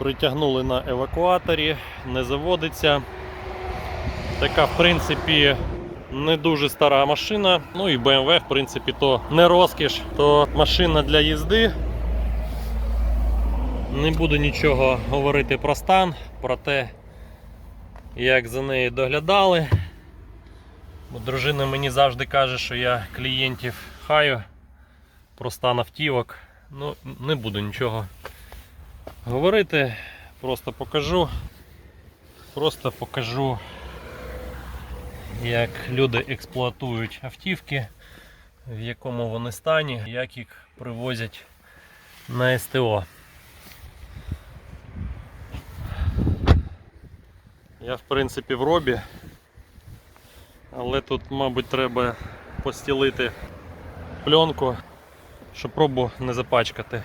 Притягнули на евакуаторі, не заводиться. Така, в принципі, не дуже стара машина. Ну і BMW, в принципі, то не розкіш, то машина для їзди. Не буду нічого говорити про стан, про те, як за нею доглядали. Бо дружина мені завжди каже, що я клієнтів хаю про стан автівок. Ну, не буду нічого говорити, просто покажу. Просто покажу, як люди експлуатують автівки, в якому вони стані, як їх привозять на СТО. Я в принципі в робі, але тут, мабуть, треба постілити пленку, щоб пробу не запачкати.